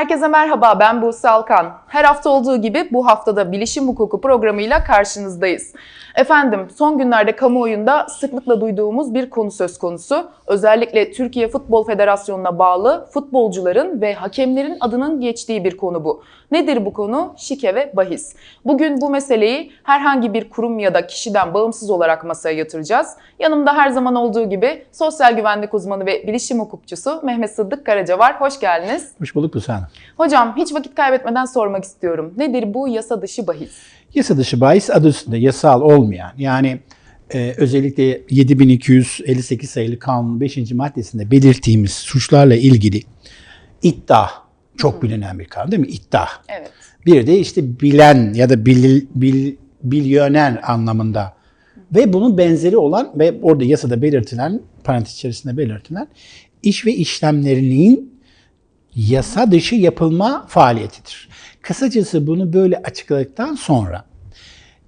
Herkese merhaba, ben Buse Alkan. Her hafta olduğu gibi bu haftada Bilişim Hukuku programıyla karşınızdayız. Efendim, son günlerde kamuoyunda sıklıkla duyduğumuz bir konu söz konusu. Özellikle Türkiye Futbol Federasyonu'na bağlı futbolcuların ve hakemlerin adının geçtiği bir konu bu. Nedir bu konu? Şike ve bahis. Bugün bu meseleyi herhangi bir kurum ya da kişiden bağımsız olarak masaya yatıracağız. Yanımda her zaman olduğu gibi sosyal güvenlik uzmanı ve bilişim hukukçusu Mehmet Sıddık Karaca var. Hoş geldiniz. Hoş bulduk Hanım. Hocam hiç vakit kaybetmeden sormak istiyorum. Nedir bu yasa dışı bahis? Yasa dışı bahis adı üstünde yasal olmayan yani e, özellikle 7258 sayılı kanunun 5. maddesinde belirttiğimiz suçlarla ilgili iddia çok bilinen bir kavram değil mi? İddia. Evet. Bir de işte bilen ya da bil, bil, milyoner anlamında ve bunun benzeri olan ve orada yasada belirtilen parantez içerisinde belirtilen iş ve işlemlerinin yasa dışı yapılma faaliyetidir. Kısacası bunu böyle açıkladıktan sonra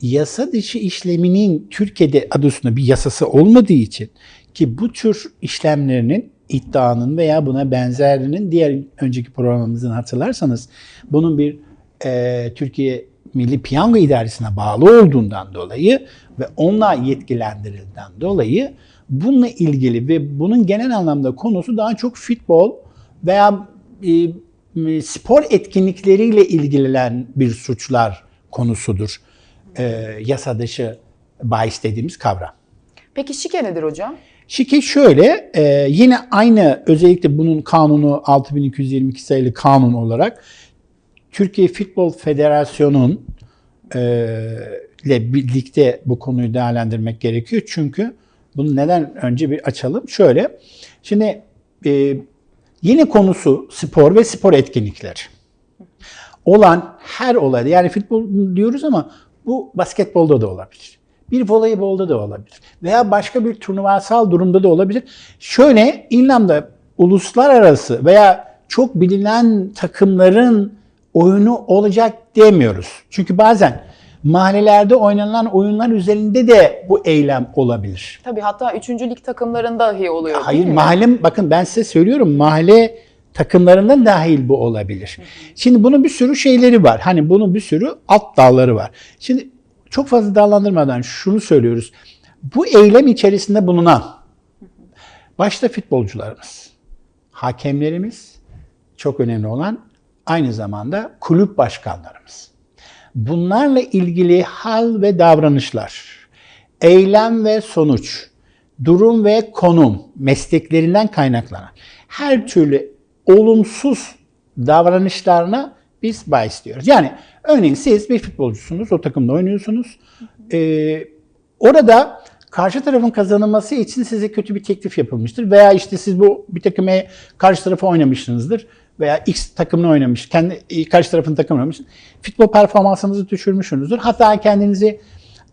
yasa dışı işleminin Türkiye'de adı üstünde bir yasası olmadığı için ki bu tür işlemlerinin iddianın veya buna benzerinin diğer önceki programımızın hatırlarsanız bunun bir e, Türkiye Milli Piyango İdaresi'ne bağlı olduğundan dolayı ve onunla yetkilendirildiğinden dolayı bununla ilgili ve bunun genel anlamda konusu daha çok futbol veya e, spor etkinlikleriyle ilgilenen bir suçlar konusudur. E, yasa dışı bahis dediğimiz kavram. Peki şike nedir hocam? Şike şöyle, e, yine aynı özellikle bunun kanunu 6222 sayılı kanun olarak Türkiye Futbol Federasyonu'nun e, ile birlikte bu konuyu değerlendirmek gerekiyor. Çünkü bunu neden önce bir açalım. Şöyle, şimdi e, yine konusu spor ve spor etkinlikleri. Olan her olayda, yani futbol diyoruz ama bu basketbolda da olabilir. Bir voleybolda da olabilir. Veya başka bir turnuvasal durumda da olabilir. Şöyle İrlanda uluslararası veya çok bilinen takımların oyunu olacak demiyoruz. Çünkü bazen mahallelerde oynanan oyunlar üzerinde de bu eylem olabilir. Tabii hatta 3. lig takımlarında dahi oluyor Hayır değil mi? mahalle bakın ben size söylüyorum mahalle takımlarında dahil bu olabilir. Şimdi bunun bir sürü şeyleri var. Hani bunun bir sürü alt dalları var. Şimdi çok fazla dallandırmadan şunu söylüyoruz. Bu eylem içerisinde bulunan başta futbolcularımız, hakemlerimiz çok önemli olan aynı zamanda kulüp başkanlarımız. Bunlarla ilgili hal ve davranışlar, eylem ve sonuç, durum ve konum mesleklerinden kaynaklanan her türlü olumsuz davranışlarına biz bahis diyoruz. Yani örneğin siz bir futbolcusunuz, o takımda oynuyorsunuz. Ee, orada karşı tarafın kazanılması için size kötü bir teklif yapılmıştır. Veya işte siz bu bir takıma karşı tarafa oynamışsınızdır. Veya X takımını oynamış, kendi karşı tarafın takımını oynamış. Futbol performansınızı düşürmüşsünüzdür. Hatta kendinizi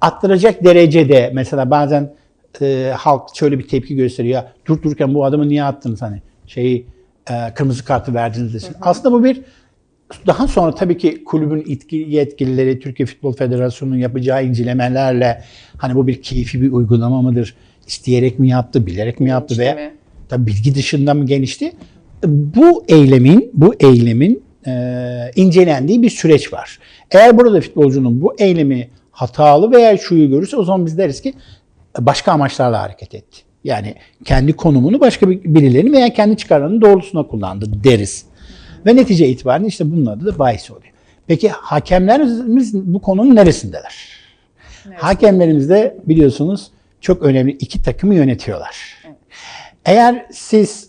attıracak derecede mesela bazen e, halk şöyle bir tepki gösteriyor. Dur dururken bu adamı niye attınız hani şeyi e, kırmızı kartı verdiniz desin. Aslında bu bir daha sonra tabii ki kulübün itki, yetkilileri Türkiye Futbol Federasyonu'nun yapacağı incelemelerle hani bu bir keyfi bir uygulama mıdır? İsteyerek mi yaptı, bilerek mi yaptı Bilinçli veya mi? tabii bilgi dışında mı gelişti? Bu eylemin, bu eylemin e, incelendiği bir süreç var. Eğer burada futbolcunun bu eylemi hatalı veya şuyu görürse o zaman biz deriz ki başka amaçlarla hareket etti. Yani kendi konumunu başka bir- birilerinin veya kendi çıkarlarının doğrultusuna kullandı deriz. Ve netice itibariyle işte bunun adı da bahis oluyor. Peki hakemlerimiz bu konunun neresindeler? Hakemlerimiz de biliyorsunuz çok önemli iki takımı yönetiyorlar. Eğer siz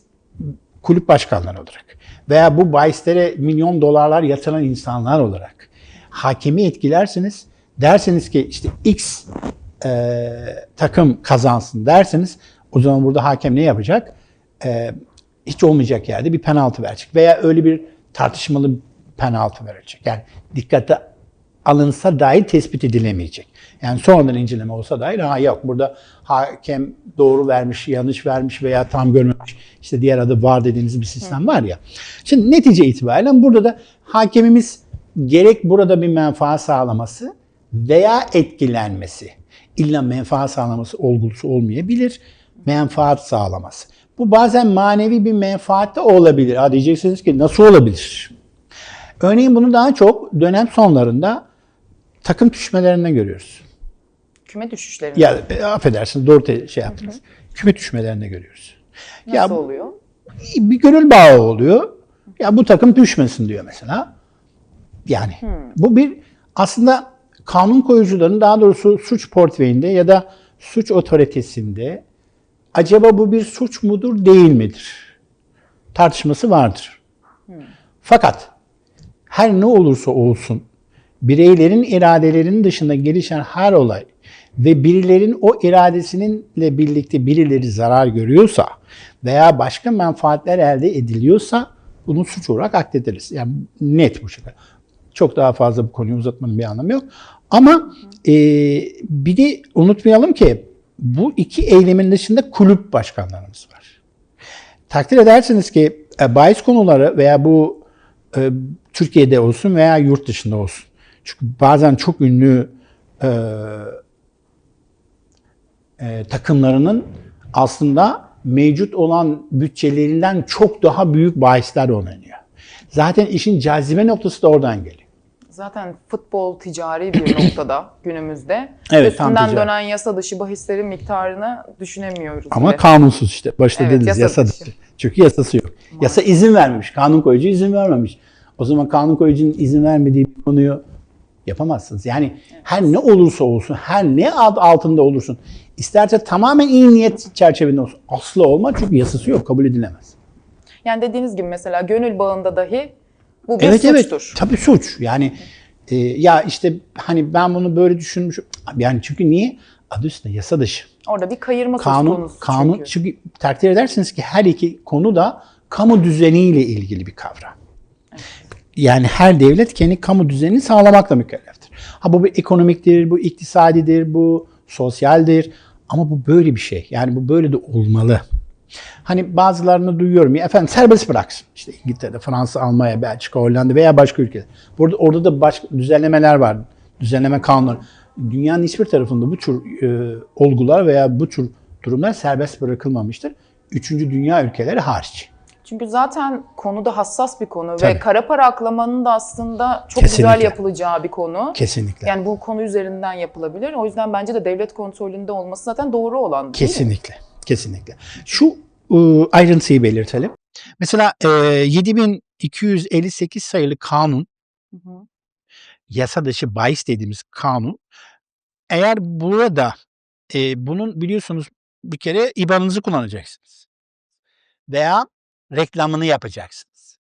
kulüp başkanları olarak veya bu bahislere milyon dolarlar yatıran insanlar olarak hakemi etkilersiniz. Derseniz ki işte X e, takım kazansın derseniz o zaman burada hakem ne yapacak? E, hiç olmayacak yerde bir penaltı verecek veya öyle bir tartışmalı penaltı verecek. Yani dikkate alınsa dahi tespit edilemeyecek. Yani sonradan inceleme olsa dahi ha yok burada hakem doğru vermiş, yanlış vermiş veya tam görmemiş. İşte diğer adı var dediğiniz bir sistem var ya. Şimdi netice itibariyle burada da hakemimiz gerek burada bir menfaat sağlaması veya etkilenmesi. İlla menfaat sağlaması olgusu olmayabilir. Menfaat sağlaması. Bu bazen manevi bir menfaat de olabilir. Ha diyeceksiniz ki nasıl olabilir? Örneğin bunu daha çok dönem sonlarında takım düşmelerinde görüyoruz. Küme düşüşlerinde Ya e, affedersiniz doğru şey yaptınız. Küme düşmelerinde görüyoruz. nasıl ya oluyor? bir gönül bağı oluyor. Ya bu takım düşmesin diyor mesela. Yani bu bir aslında kanun koyucuların daha doğrusu suç portföyünde ya da suç otoritesinde acaba bu bir suç mudur değil midir? Tartışması vardır. Fakat her ne olursa olsun bireylerin iradelerinin dışında gelişen her olay ve birilerin o iradesininle birlikte birileri zarar görüyorsa veya başka menfaatler elde ediliyorsa bunu suç olarak addederiz. Yani net bu şekilde. Çok daha fazla bu konuyu uzatmanın bir anlamı yok. Ama e, bir de unutmayalım ki bu iki eylemin dışında kulüp başkanlarımız var. Takdir edersiniz ki e, bahis konuları veya bu e, Türkiye'de olsun veya yurt dışında olsun. Çünkü bazen çok ünlü e, e, takımlarının aslında mevcut olan bütçelerinden çok daha büyük bahisler oynanıyor. Zaten işin cazibe noktası da oradan geliyor. Zaten futbol ticari bir noktada günümüzde. Evet, Üstünden dönen yasa dışı bahislerin miktarını düşünemiyoruz. Ama bile. kanunsuz işte. Başta Evet, dediniz yasa dışı. dışı. Çünkü yasası yok. Yasa izin vermemiş. Kanun koyucu izin vermemiş. O zaman kanun koyucunun izin vermediği bir konuyu yapamazsınız. Yani her ne olursa olsun, her ne ad altında olursun, isterse tamamen iyi niyet çerçevesinde olsun. Asla olmaz çünkü yasası yok, kabul edilemez. Yani dediğiniz gibi mesela gönül bağında dahi bu bir evet suçtur. evet, tabii suç. Yani e, ya işte hani ben bunu böyle düşünmüşüm. Yani çünkü niye? Adı üstünde yasa dışı. Orada bir kayırma söz kanun konusu kanun çünkü. çünkü takdir edersiniz ki her iki konu da kamu düzeniyle ilgili bir kavram. Yani her devlet kendi kamu düzenini sağlamakla mükelleftir. Ha bu bir ekonomiktir, bu iktisadidir, bu sosyaldir ama bu böyle bir şey. Yani bu böyle de olmalı. Hani bazılarını duyuyorum ya efendim serbest bıraksın. İşte İngiltere, Fransa, Almanya, Belçika, Hollanda veya başka ülkeler. Burada orada da başka düzenlemeler var. Düzenleme kanunları. Dünyanın hiçbir tarafında bu tür e, olgular veya bu tür durumlar serbest bırakılmamıştır. Üçüncü dünya ülkeleri hariç. Çünkü zaten konuda hassas bir konu Tabii. ve kara para aklamanın da aslında çok Kesinlikle. güzel yapılacağı bir konu. Kesinlikle. Yani bu konu üzerinden yapılabilir. O yüzden bence de devlet kontrolünde olması zaten doğru olan değil mi? Kesinlikle. Kesinlikle. Şu e, ayrıntıyı belirtelim. Mesela e, 7258 sayılı kanun Hı hı. yasa dışı bahis dediğimiz kanun eğer burada e, bunun biliyorsunuz bir kere IBAN'ınızı kullanacaksınız. Veya reklamını yapacaksınız.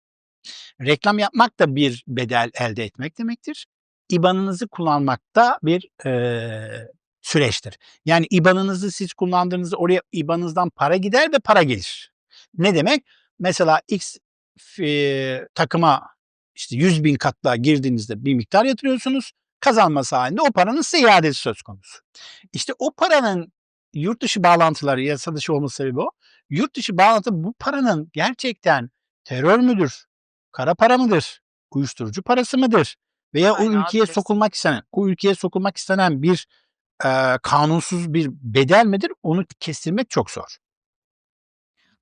Reklam yapmak da bir bedel elde etmek demektir. IBAN'ınızı kullanmak da bir e, süreçtir. Yani IBAN'ınızı siz kullandığınızda oraya IBAN'ınızdan para gider ve para gelir. Ne demek? Mesela X e, takıma işte 100 bin katla girdiğinizde bir miktar yatırıyorsunuz. Kazanması halinde o paranın size iadesi söz konusu. İşte o paranın yurt dışı bağlantıları, yasa dışı olması sebebi o. Yurt dışı bağlantı bu paranın gerçekten terör müdür, kara para mıdır, uyuşturucu parası mıdır veya o Kaynağı ülkeye bilirsin. sokulmak istenen, o ülkeye sokulmak istenen bir e, kanunsuz bir bedel midir? Onu kestirmek çok zor.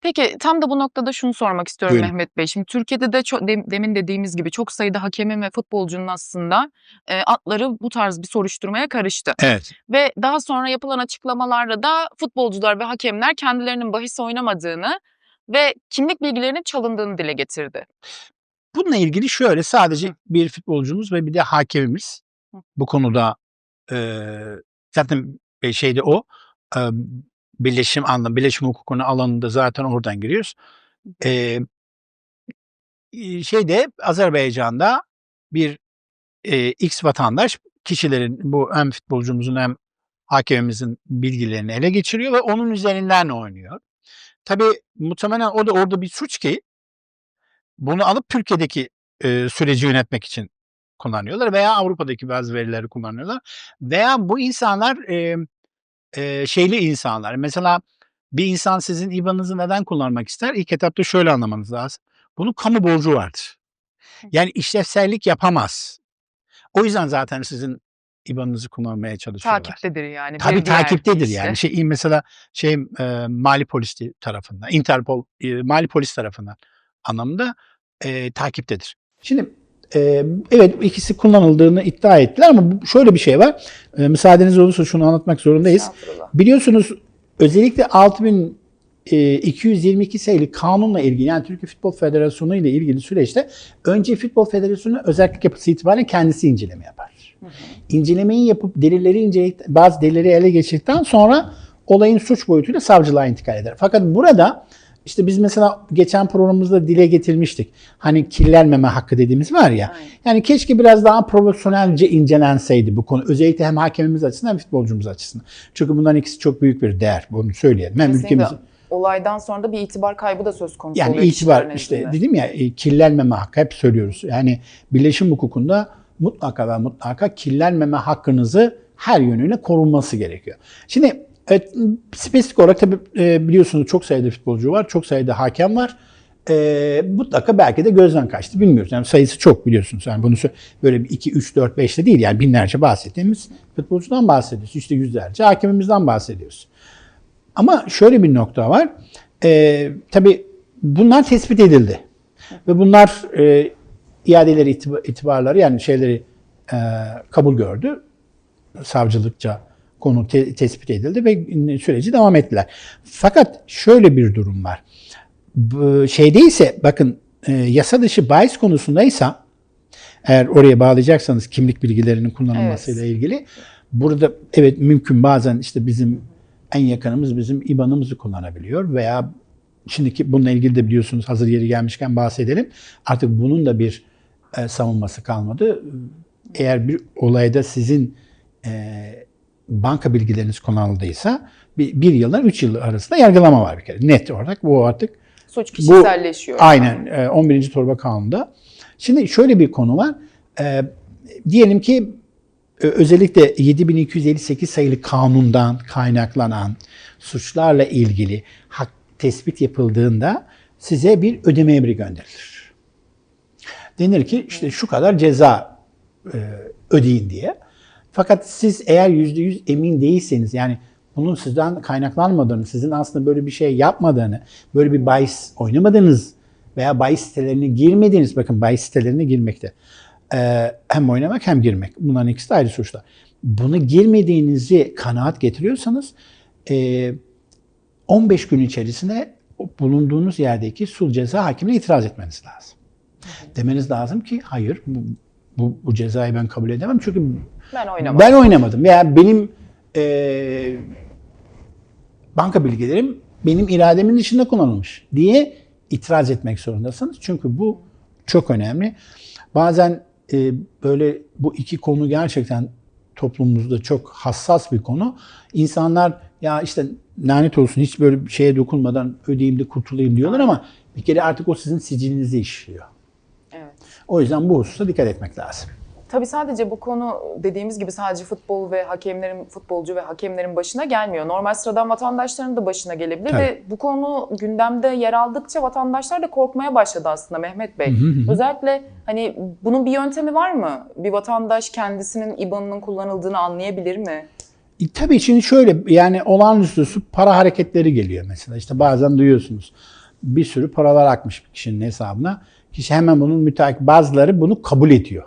Peki tam da bu noktada şunu sormak istiyorum Buyurun. Mehmet Bey. Şimdi Türkiye'de de çok, dem- demin dediğimiz gibi çok sayıda hakemin ve futbolcunun aslında e, atları bu tarz bir soruşturmaya karıştı. Evet. Ve daha sonra yapılan açıklamalarda da futbolcular ve hakemler kendilerinin bahis oynamadığını ve kimlik bilgilerinin çalındığını dile getirdi. Bununla ilgili şöyle sadece Hı. bir futbolcumuz ve bir de hakemimiz Hı. bu konuda e, zaten şeyde o e, birleşim anlamı, birleşim hukukunu alanında zaten oradan giriyoruz. E, şeyde Azerbaycan'da bir e, X vatandaş kişilerin bu hem futbolcumuzun hem hakemimizin bilgilerini ele geçiriyor ve onun üzerinden oynuyor. Tabii muhtemelen o da orada bir suç ki bunu alıp Türkiye'deki e, süreci yönetmek için kullanıyorlar veya Avrupa'daki bazı verileri kullanıyorlar. Veya bu insanlar e, e, şeyli insanlar. Mesela bir insan sizin IBAN'ınızı neden kullanmak ister? İlk etapta şöyle anlamanız lazım. Bunun kamu borcu vardır. Yani işlevsellik yapamaz. O yüzden zaten sizin IBAN'ınızı kullanmaya çalışıyorlar. Takiptedir yani. Tabii takiptedir yani. Şey mesela şey e, Mali Polis tarafından, Interpol e, Mali Polis tarafından anlamında e, takiptedir. Şimdi Ee, evet ikisi kullanıldığını iddia ettiler ama şöyle bir şey var. Ee, müsaadeniz olursa şunu anlatmak zorundayız. Biliyorsunuz özellikle 6222 sayılı kanunla ilgili yani Türkiye Futbol Federasyonu ile ilgili süreçte önce Futbol Federasyonu özellik yapısı itibariyle kendisi inceleme yapar. İncelemeyi yapıp delilleri inceleyip bazı delilleri ele geçirdikten sonra olayın suç boyutuyla savcılığa intikal eder. Fakat burada işte biz mesela geçen programımızda dile getirmiştik. Hani kirlenmeme hakkı dediğimiz var ya. Aynen. Yani keşke biraz daha profesyonelce incelenseydi bu konu. Özellikle hem hakemimiz açısından hem futbolcumuz açısından. Çünkü bunların ikisi çok büyük bir değer. Bunu söyleyelim. Hem Kesinlikle. ülkemiz Olaydan sonra da bir itibar kaybı da söz konusu yani oluyor itibar kişilerin işte dedim ya e, kirlenmeme hakkı hep söylüyoruz. Yani birleşim hukukunda mutlaka ve mutlaka kirlenmeme hakkınızı her yönüyle korunması gerekiyor. Şimdi evet, spesifik olarak tabii e, biliyorsunuz çok sayıda futbolcu var, çok sayıda hakem var. E, mutlaka belki de gözden kaçtı bilmiyoruz. Yani sayısı çok biliyorsunuz. Yani bunu böyle bir 2, 3, 4, 5'te değil yani binlerce bahsettiğimiz futbolcudan bahsediyoruz. İşte yüzlerce hakemimizden bahsediyoruz. Ama şöyle bir nokta var. Ee, tabii bunlar tespit edildi. Ve bunlar e, iadeleri itiba- itibarları yani şeyleri e, kabul gördü. Savcılıkça konu te- tespit edildi ve süreci devam ettiler. Fakat şöyle bir durum var. Bu şeydeyse bakın e, yasa dışı bahis konusundaysa eğer oraya bağlayacaksanız kimlik bilgilerinin kullanılmasıyla ilgili burada evet mümkün bazen işte bizim en yakınımız bizim IBAN'ımızı kullanabiliyor veya şimdiki bununla ilgili de biliyorsunuz hazır yeri gelmişken bahsedelim. Artık bunun da bir e, savunması kalmadı. Eğer bir olayda sizin e, banka bilgileriniz kullanıldıysa bir, bir yıldan üç yıl arasında yargılama var bir kere. Net olarak bu artık Suç kişiselleşiyor. Aynen. e, 11. Torba Kanunu'nda. Şimdi şöyle bir konu var. E, diyelim ki e, özellikle 7258 sayılı kanundan kaynaklanan suçlarla ilgili hak tespit yapıldığında size bir ödeme emri gönderilir. Denir ki işte şu kadar ceza e, ödeyin diye. Fakat siz eğer %100 emin değilseniz yani bunun sizden kaynaklanmadığını, sizin aslında böyle bir şey yapmadığını, böyle bir bahis oynamadığınız veya bahis sitelerine girmediğiniz, bakın bahis sitelerine girmekte. Ee, hem oynamak hem girmek. Bunların ikisi de ayrı suçlar. Bunu girmediğinizi kanaat getiriyorsanız e, 15 gün içerisinde bulunduğunuz yerdeki sul ceza hakimine itiraz etmeniz lazım. Demeniz lazım ki hayır bu, bu, bu cezayı ben kabul edemem çünkü Ben oynamadım. ben oynamadım veya benim e, banka bilgilerim benim irademin dışında kullanılmış diye itiraz etmek zorundasınız. Çünkü bu çok önemli. Bazen e, böyle bu iki konu gerçekten toplumumuzda çok hassas bir konu. İnsanlar ya işte lanet olsun hiç böyle bir şeye dokunmadan ödeyeyim de kurtulayım diyorlar ama bir kere artık o sizin sicilinize işliyor. Evet. O yüzden bu hususa dikkat etmek lazım. Tabii sadece bu konu dediğimiz gibi sadece futbol ve hakemlerin, futbolcu ve hakemlerin başına gelmiyor. Normal sıradan vatandaşların da başına gelebilir Tabii. ve bu konu gündemde yer aldıkça vatandaşlar da korkmaya başladı aslında Mehmet Bey. Özellikle hani bunun bir yöntemi var mı? Bir vatandaş kendisinin IBAN'ının kullanıldığını anlayabilir mi? E, tabii şimdi şöyle yani olağanüstü para hareketleri geliyor mesela. İşte bazen duyuyorsunuz bir sürü paralar akmış bir kişinin hesabına. Kişi hemen bunun müteakip bazıları bunu kabul ediyor.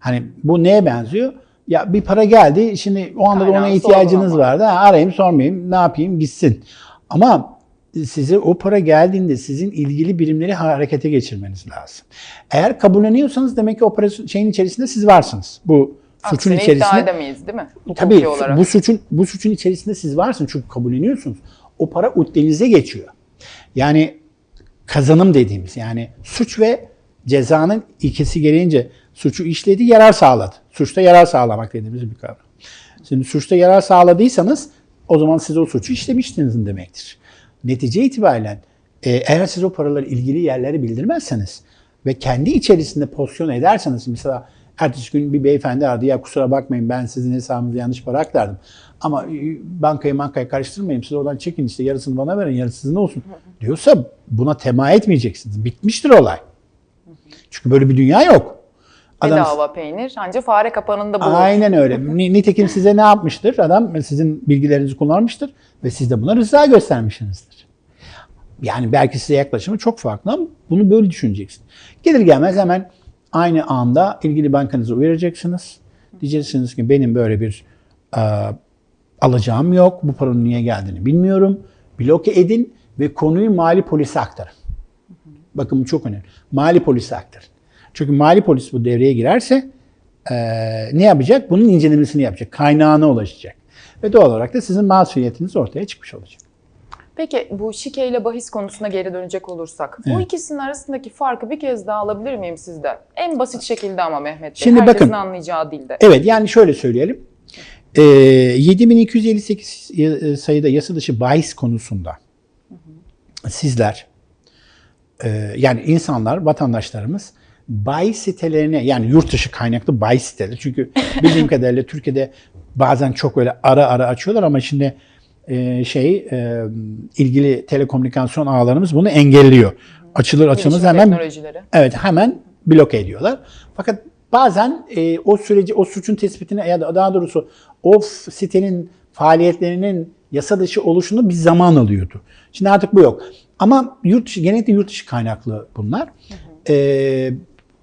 Hani bu neye benziyor? Ya bir para geldi şimdi o anda da ona ihtiyacınız vardı. Ha, arayayım sormayayım ne yapayım gitsin. Ama size o para geldiğinde sizin ilgili birimleri harekete geçirmeniz lazım. Eğer kabulleniyorsanız demek ki operasyon şeyin içerisinde siz varsınız. Bu suçun iddia içerisinde. edemeyiz değil mi? Hukuki Tabii olarak. bu suçun bu suçun içerisinde siz varsınız çünkü kabulleniyorsunuz. O para denize geçiyor. Yani kazanım dediğimiz yani suç ve cezanın ikisi gereğince suçu işledi, yarar sağladı. Suçta yarar sağlamak dediğimiz bir kavram. Şimdi suçta yarar sağladıysanız o zaman siz o suçu işlemiştiniz demektir. Netice itibariyle e, eğer siz o paraları ilgili yerlere bildirmezseniz ve kendi içerisinde pozisyon ederseniz mesela ertesi gün bir beyefendi aradı ya kusura bakmayın ben sizin hesabınıza yanlış para aktardım. Ama bankayı bankayı karıştırmayın siz oradan çekin işte yarısını bana verin yarısı sizin olsun diyorsa buna tema etmeyeceksiniz. Bitmiştir olay. Çünkü böyle bir dünya yok. Adam- Bedava peynir ancak fare kapanında bulur. Aynen öyle. Ni- Nitekim size ne yapmıştır? Adam sizin bilgilerinizi kullanmıştır ve siz de buna rıza göstermişsinizdir. Yani belki size yaklaşımı çok farklı ama bunu böyle düşüneceksin. Gelir gelmez hemen Aynı anda ilgili bankanızı uyaracaksınız. Diyeceksiniz ki benim böyle bir e, alacağım yok. Bu paranın niye geldiğini bilmiyorum. Bloke edin ve konuyu mali polise aktarın. Bakın bu çok önemli. Mali polise aktarın. Çünkü mali polis bu devreye girerse e, ne yapacak? Bunun incelemesini yapacak. Kaynağına ulaşacak. Ve doğal olarak da sizin masumiyetiniz ortaya çıkmış olacak. Peki bu şike ile bahis konusuna geri dönecek olursak bu Evet. ikisinin arasındaki farkı bir kez daha alabilir miyim sizden? En basit şekilde ama Mehmet Bey. Şimdi Herkesin bakın. anlayacağı dilde. Evet yani şöyle söyleyelim. Ee, 7258 y- sayıda yasa dışı bahis konusunda sizler e, yani insanlar, vatandaşlarımız bahis sitelerine yani yurt dışı kaynaklı bahis siteleri. Çünkü bildiğim kadarıyla Türkiye'de bazen çok öyle ara ara açıyorlar ama şimdi e, şey e, ilgili telekomünikasyon ağlarımız bunu engelliyor. Açılır açılmaz hemen. Evet hemen bloke ediyorlar. Fakat bazen e, o süreci, o suçun tespitine ya da daha doğrusu o sitenin faaliyetlerinin yasa dışı oluşunu bir zaman alıyordu. Şimdi artık bu yok. Ama yurt dışı, genellikle yurt dışı kaynaklı bunlar. E, bun,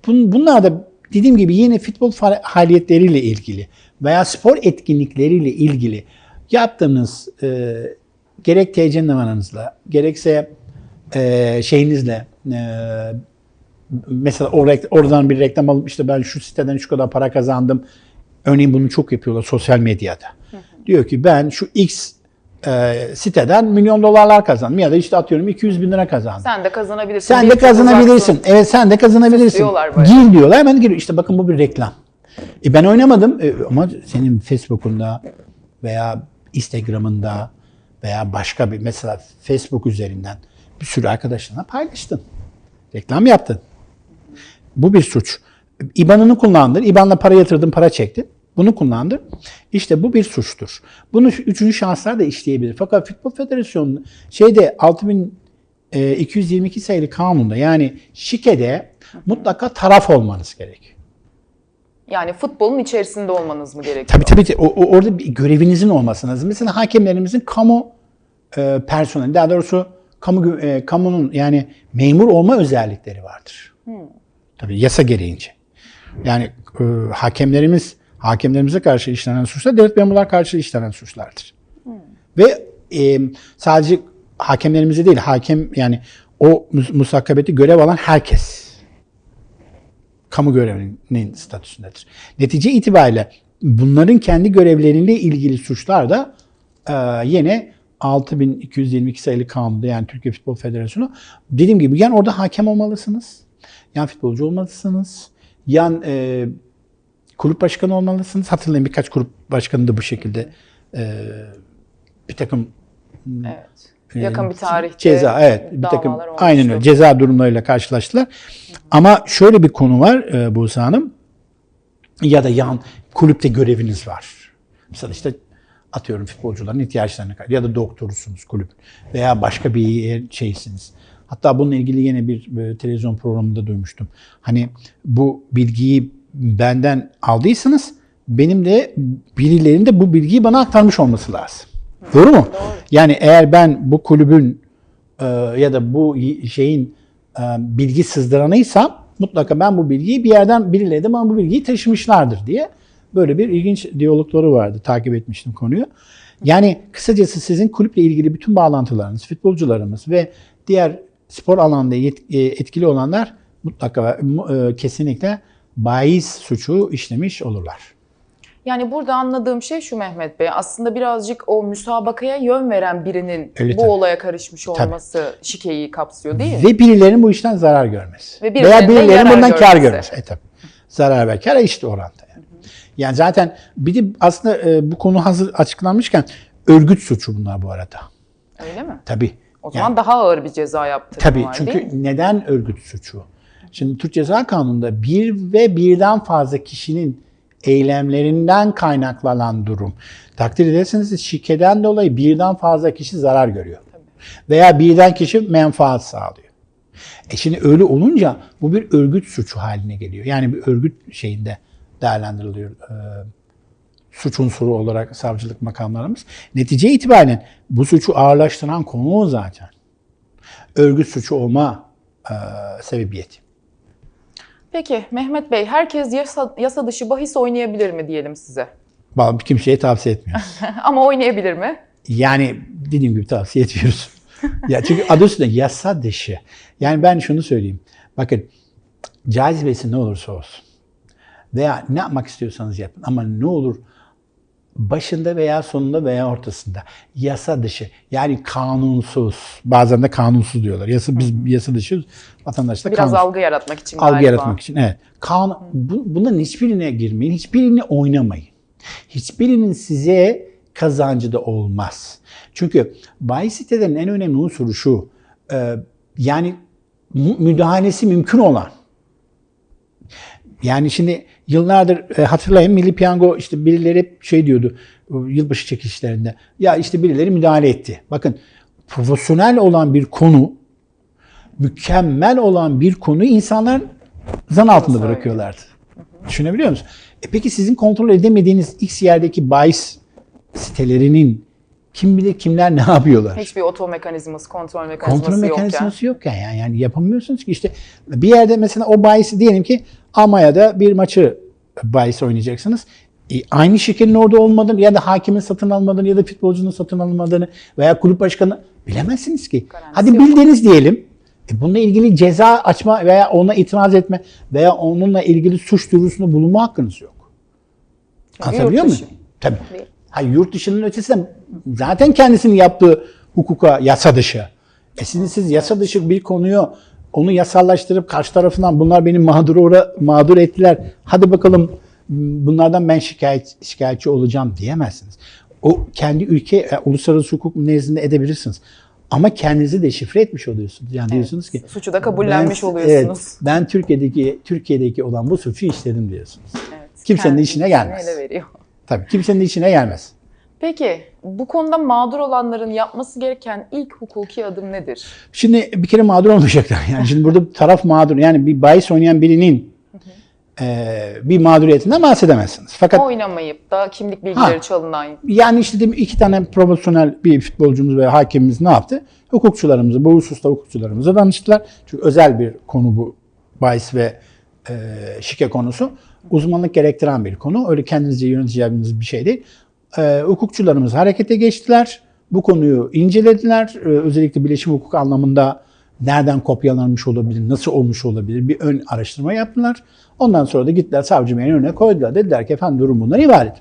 bunlar da dediğim gibi yine futbol faaliyetleriyle ilgili veya spor etkinlikleriyle ilgili yaptığınız e, gerek numaranızla gerekse e, şeyinizle e, mesela o rek- oradan bir reklam alıp işte ben şu siteden şu kadar para kazandım. Örneğin bunu çok yapıyorlar sosyal medyada. Diyor ki ben şu X e, siteden milyon dolarlar kazandım ya da işte atıyorum 200 bin lira kazandım. Sen de kazanabilirsin. Sen de kazanabilirsin. uzaksın. Evet sen de kazanabilirsin. Gir diyorlar hemen giriyor. İşte bakın bu bir reklam. E ben oynamadım E, ama senin Facebook'unda veya Instagram'ında veya başka bir mesela Facebook üzerinden bir sürü arkadaşlarına paylaştın. Reklam yaptın. Bu bir suç. İBAN'ını kullandın. İBAN'la para yatırdın, para çektin. Bunu kullandın. İşte bu bir suçtur. Bunu üçüncü şahıslar da işleyebilir. Fakat Futbol Federasyonu şeyde 6222 sayılı kanunda yani şikede mutlaka taraf olmanız gerek. Yani futbolun içerisinde olmanız mı gerekiyor? Tabii tabii. O, o- orada bir görevinizin olması lazım. Mesela hakemlerimizin kamu e, personeli, daha doğrusu kamu e, kamunun yani memur olma özellikleri vardır. Tabii yasa gereğince. Yani e, hakemlerimiz hakemlerimize karşı işlenen suçlar devlet memurlar karşı işlenen suçlardır. Ve e, sadece hakemlerimize değil, hakem yani o mus- musakkabeti görev alan herkes kamu görevlinin statüsündedir. Netice itibariyle bunların kendi görevleriyle ilgili suçlar da e, yine 6222 sayılı kanunda yani Türkiye Futbol Federasyonu dediğim gibi yani orada hakem olmalısınız. Yan futbolcu olmalısınız. Yan e, kulüp başkanı olmalısınız. Hatırlayın birkaç kulüp başkanı da bu şekilde e, bir takım Evet. Yakın bir tarihte ceza evet bir takım olmuştu. aynen öyle ceza durumlarıyla karşılaştılar. Ama şöyle bir konu var e, Buse Hanım ya da yan kulüpte göreviniz var. Mesela işte atıyorum futbolcuların ihtiyaçlarına karşı ya da doktorusunuz kulüp veya başka bir yer- şeysiniz. Hatta bununla ilgili yine bir e, televizyon programında duymuştum. Hani bu bilgiyi benden aldıysanız benim de birilerinin de bu bilgiyi bana aktarmış olması lazım. Doğru mu? Yani eğer ben bu kulübün e, ya da bu şeyin e, bilgi sızdıranıysam mutlaka ben bu bilgiyi bir yerden birileri de bana bu bilgiyi taşımışlardır diye böyle bir ilginç diyalogları vardı. Takip etmiştim konuyu. Yani kısacası sizin kulüple ilgili bütün bağlantılarınız, futbolcularımız ve diğer spor alanında e, etkili olanlar mutlaka mu- e, kesinlikle bahis suçu işlemiş olurlar. Yani burada anladığım şey şu Mehmet Bey. Aslında birazcık o müsabakaya yön veren birinin Öyle bu tabii. olaya karışmış olması şikeyi kapsıyor değil mi? Ve birilerinin bu işten zarar görmesi. Ve Veya birilerinin de birilerinin bundan kar görmesi. E tabii. Zarar ve kar eşit oranda. Yani. yani zaten bir de aslında e, bu konu hazır açıklanmışken örgüt suçu bunlar bu arada. Öyle mi? Tabii. O zaman daha ağır bir ceza yaptırım Tabii var çünkü değil mi? neden örgüt suçu? Şimdi Türk Ceza Kanunu'nda bir ve birden fazla kişinin eylemlerinden kaynaklanan durum. Takdir ederseniz şikeden dolayı birden fazla kişi zarar görüyor. Veya birden kişi menfaat sağlıyor. E şimdi öyle olunca bu bir örgüt suçu haline geliyor. Yani bir örgüt şeyinde değerlendiriliyor. e, suç unsuru olarak savcılık makamlarımız. Netice itibariyle bu suçu ağırlaştıran konu o zaten örgüt suçu olma e, sebebiyeti. Peki Mehmet Bey, herkes yasa, yasa dışı bahis oynayabilir mi diyelim size? Vallahi kimseye tavsiye etmiyor. Ama oynayabilir mi? Yani dediğim gibi tavsiye etmiyoruz. ya çünkü adı üstünde yasa dışı. Yani ben şunu söyleyeyim. Bakın cazibesi ne olursa olsun veya ne yapmak istiyorsanız yapın ama ne olur başında veya sonunda veya ortasında yasa dışı yani kanunsuz bazen de kanunsuz diyorlar. Yasa biz yasa dışı vatandaşlar Biraz kanunsuz. algı yaratmak için algı galiba. yaratmak için. Evet. Kan, bu, bunların hiçbirine girmeyin. Hiçbirini oynamayın. Hiçbirinin size kazancı da olmaz. Çünkü bahis sitelerin en önemli unsuru şu. e, yani mü- müdahalesi mümkün olan. Yani şimdi yıllardır e, hatırlayın Milli Piyango işte birileri hep şey diyordu o yılbaşı çekişlerinde. Ya işte birileri müdahale etti. Bakın profesyonel olan bir konu mükemmel olan bir konuyu insanlar zan altında bırakıyorlardı. Düşünebiliyor musun? E peki sizin kontrol edemediğiniz X yerdeki bahis sitelerinin kim bilir kimler ne yapıyorlar? Hiçbir oto mekanizması, kontrol mekanizması Kontrol mekanizması yokken yani, yani yapamıyorsunuz ki işte bir yerde mesela o bahisi diyelim ki Almanya'da bir maçı bahis oynayacaksınız. E, aynı şirketin orada olmadığını ya da hakimin satın almadığını ya da futbolcunun satın almadığını veya kulüp başkanı bilemezsiniz ki. Garantisi Hadi yok. bildiniz diyelim. E, bununla ilgili ceza açma veya ona itiraz etme veya onunla ilgili suç duyurusunda bulunma hakkınız yok. Anlatabiliyor yurt muyum? dışı. Tabii. Değil. Ha, yurt dışının ötesinde zaten kendisinin yaptığı hukuka yasa dışı. E şimdi siz yasa dışı bir konuyu onu yasallaştırıp karşı tarafından bunlar beni mağdur uğra- mağdur ettiler. Hadi bakalım bunlardan ben şikayet şikayetçi olacağım diyemezsiniz. O kendi ülke e, uluslararası hukuk nezdinde edebilirsiniz. Ama kendinizi deşifre etmiş oluyorsunuz. Yani diyorsunuz ki Suçu da kabullenmiş ben, oluyorsunuz. Evet, ben Türkiye'deki Türkiye'deki olan bu suçu işledim diyorsunuz. Evet, Kimsenin işine gelmez. veriyor. Tabii kimsenin işine gelmez. Peki bu konuda mağdur olanların yapması gereken ilk hukuki adım nedir? Şimdi bir kere mağdur olmayacaklar. Yani şimdi burada taraf mağdur. Yani bir bahis oynayan birinin eee, bir mağduriyetinden bahsedemezsiniz. Fakat Oynamayıp da kimlik bilgileri Ha. çalınan yani işte iki tane profesyonel bir futbolcumuz ve hakemimiz ne yaptı? Hukukçularımızı, bu hususta hukukçularımıza danıştılar. Çünkü özel bir konu bu bahis ve eee şike konusu. Uzmanlık gerektiren bir konu. Öyle kendinizce yöneteceğiniz bir şey değil. Eee hukukçularımız harekete geçtiler. Bu konuyu incelediler. Eee, özellikle bileşim hukuk anlamında nereden kopyalanmış olabilir, nasıl olmuş olabilir bir ön araştırma yaptılar. Ondan sonra da gittiler savcı önüne koydular. Dediler ki efendim durum bundan ibaret.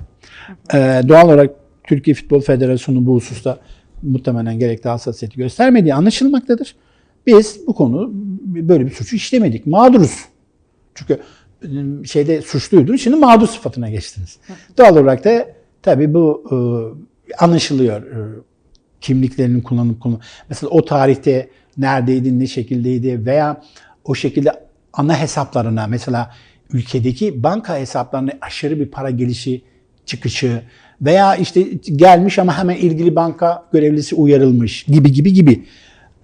Ee, doğal olarak Türkiye Futbol Federasyonu bu hususta muhtemelen gerekli hassasiyeti göstermediği anlaşılmaktadır. Biz bu konu böyle bir suçu işlemedik. Mağduruz. Çünkü şeyde suçluydunuz, şimdi mağdur sıfatına geçtiniz. Doğal olarak da tabii bu e, anlaşılıyor. E, kimliklerinin kullanıp kullan. Mesela o tarihte neredeydi, ne şekildeydi veya o şekilde ana hesaplarına mesela ülkedeki banka hesaplarına aşırı bir para gelişi, çıkışı veya işte gelmiş ama hemen ilgili banka görevlisi uyarılmış gibi gibi gibi.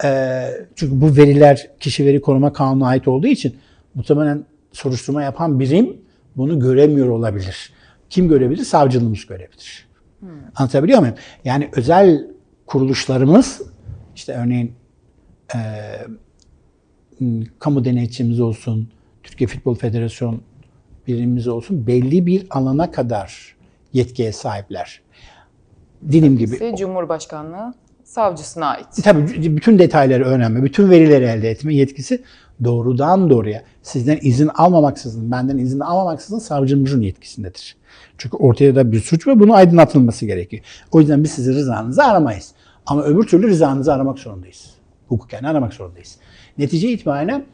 Ee, çünkü bu veriler kişi veri koruma kanununa ait olduğu için muhtemelen soruşturma yapan birim bunu göremiyor olabilir. Kim görebilir? Savcılığımız görebilir. Anlatabiliyor muyum? Yani özel kuruluşlarımız işte örneğin e, kamu denetçimiz olsun, Türkiye Futbol Federasyon birimimiz olsun belli bir alana kadar yetkiye sahipler. Dilim gibi. Cumhurbaşkanlığı savcısına ait. Tabii bütün detayları öğrenme, bütün verileri elde etme yetkisi doğrudan doğruya sizden izin almamaksızın, benden izin almamaksızın savcımızın yetkisindedir. Çünkü ortaya da bir suç ve bunu aydınlatılması gerekiyor. O yüzden biz sizin rızanızı aramayız. Ama öbür türlü rızanızı aramak zorundayız. Hukuken aramak zorundayız. Netice itibariyle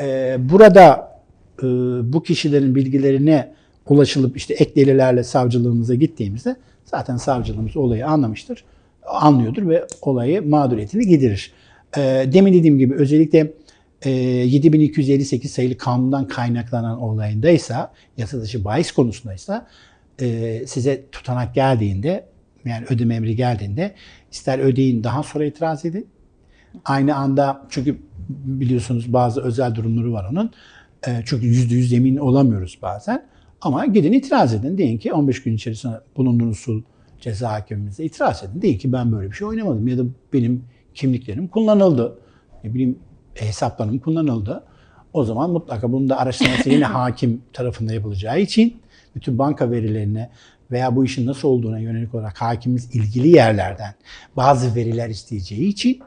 e, burada e, bu kişilerin bilgilerine ulaşılıp işte ek delillerle savcılığımıza gittiğimizde zaten savcılığımız olayı anlamıştır, anlıyordur ve olayı mağduriyetini giderir. E, demin dediğim gibi özellikle e, 7258 sayılı kanundan kaynaklanan olayındaysa, yasa dışı bahis konusundaysa e, size tutanak geldiğinde yani ödeme emri geldiğinde ister ödeyin daha sonra itiraz edin. Aynı anda çünkü biliyorsunuz bazı özel durumları var onun. E, çünkü yüzde yüz emin olamıyoruz bazen. Ama gidin itiraz edin. Deyin ki 15 gün içerisinde bulunduğunuz usul ceza hakimimize itiraz edin. Deyin ki ben böyle bir şey oynamadım ya da benim kimliklerim kullanıldı. Ne bileyim hesaplarım kullanıldı. O zaman mutlaka bunun da araştırması yine hakim tarafında yapılacağı için bütün banka verilerine veya bu işin nasıl olduğuna yönelik olarak hakimimiz ilgili yerlerden bazı veriler isteyeceği için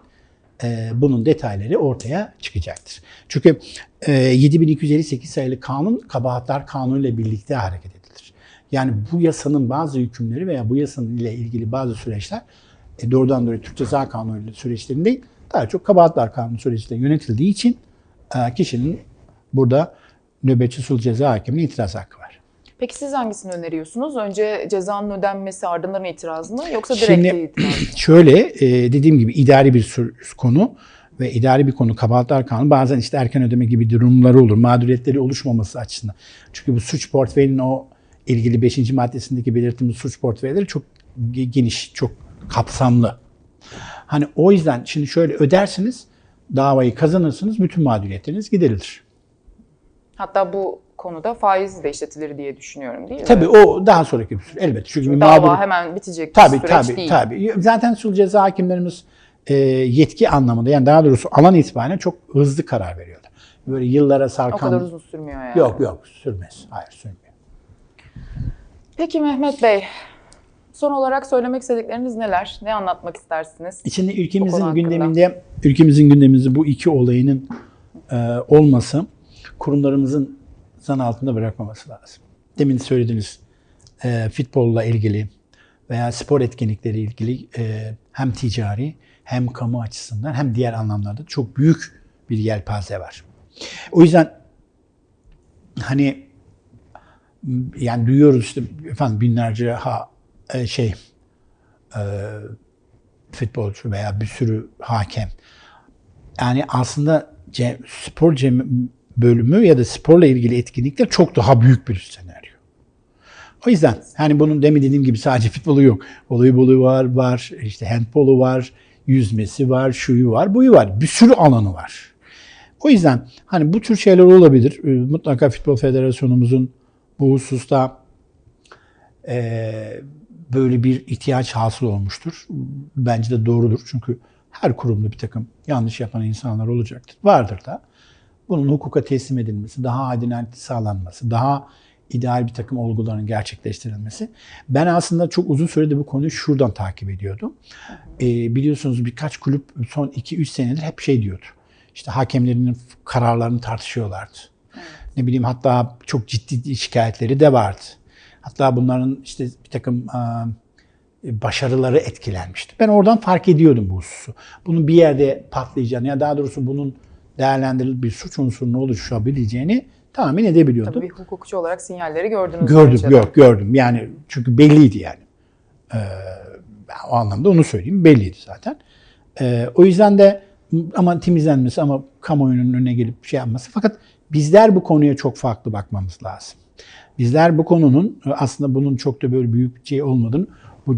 e, bunun detayları ortaya çıkacaktır. Çünkü e, 7258 sayılı kanun kabahatler kanunu ile birlikte hareket edilir. Yani bu yasanın bazı hükümleri veya bu yasanın ile ilgili bazı süreçler e, doğrudan doğruya Türk Ceza Kanunu ile süreçlerin değil, daha çok kabahatler kanunu süreçlerinde yönetildiği için e, kişinin burada nöbetçi sulh ceza hakimine itiraz hakkı var. Peki siz hangisini öneriyorsunuz? Önce cezanın ödenmesi ardından itiraz mı yoksa direkt Şimdi- itiraz mı? Şöyle e, dediğim gibi idari bir konu ve idari bir konu kabahatler kanunu bazen işte erken ödeme gibi durumları olur. Mağduriyetleri oluşmaması açısından. Çünkü bu suç portföyünün o ilgili 5. maddesindeki belirttiğimiz suç portföyleri çok ge- geniş, çok kapsamlı. Hani o yüzden şimdi şöyle ödersiniz, davayı kazanırsınız, bütün mağduriyetleriniz giderilir. Hatta bu konuda faiz de işletilir diye düşünüyorum değil mi? Tabii o daha sonraki bir süre elbette. Çünkü bir Dava mağdur hemen bitecek bir Tabii süreç tabii değil. tabii. Zaten sulh ceza hakimlerimiz e, yetki anlamında yani daha doğrusu alan itibariyle çok hızlı karar veriyorlar. Böyle yıllara O sarkan kadar uzun sürmüyor yani. yok yok sürmez. Hayır sürmüyor. Peki Mehmet Bey, son olarak söylemek istedikleriniz neler? Ne anlatmak istersiniz? Konu ülkemizin hakkında. gündeminde ülkemizin gündeminde bu iki olayının e, olması kurumlarımızın zan altında bırakmaması lazım. Demin söylediğiniz e, futbolla ilgili veya spor etkinlikleri ilgili e, hem ticari hem kamu açısından hem diğer anlamlarda çok büyük bir yelpaze var. O yüzden hani yani duyuyoruz işte efendim binlerce ha e, şey e, futbolcu veya bir sürü hakem. Yani aslında ce- spor cem- bölümü ya da sporla ilgili etkinlikler çok daha büyük bir senaryo. O yüzden hani bunun demin dediğim gibi sadece futbolu yok. Voleybolu var, var, işte handbolu var, yüzmesi var, şuyu var, buyu var. Bir sürü alanı var. O yüzden hani bu tür şeyler olabilir. Ee, Mutlaka Futbol Federasyonumuzun bu hususta eee, böyle bir ihtiyaç hasıl olmuştur. Bence de doğrudur. Çünkü her kurumda bir takım yanlış yapan insanlar olacaktır. Vardır da. Bunun hukuka teslim edilmesi, daha adalet sağlanması, daha ideal bir takım olguların gerçekleştirilmesi. Ben aslında çok uzun süredir bu konuyu şuradan takip ediyordum. Ee, biliyorsunuz birkaç kulüp son 2-3 senedir hep şey diyordu. İşte hakemlerinin kararlarını tartışıyorlardı. Ne bileyim hatta çok ciddi şikayetleri de vardı. Hatta bunların işte bir takım başarıları etkilenmişti. Ben oradan fark ediyordum bu hususu. Bunun bir yerde patlayacağını ya daha doğrusu bunun değerlendirilip bir suç unsurunun oluşabileceğini tahmin edebiliyordum. Tabii bir hukukçu olarak sinyalleri gördünüz. Gördüm, yok gördüm. Yani çünkü belliydi yani. Ee, o anlamda onu söyleyeyim. Belliydi zaten. Ee, o yüzden de ama temizlenmesi ama kamuoyunun önüne gelip şey yapması. Fakat bizler bu konuya çok farklı bakmamız lazım. Bizler bu konunun aslında bunun çok da böyle büyük şey olmadığını, bu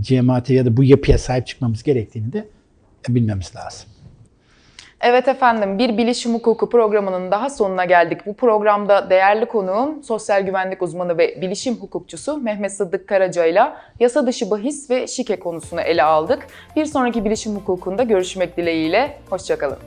cemaate ya da bu yapıya sahip çıkmamız gerektiğini de bilmemiz lazım. Evet efendim bir bilişim hukuku programının daha sonuna geldik. Bu programda değerli konuğum sosyal güvenlik uzmanı ve bilişim hukukçusu Mehmet Sıddık Karaca ile yasa dışı bahis ve şike konusunu ele aldık. Bir sonraki bilişim hukukunda görüşmek dileğiyle. Hoşçakalın.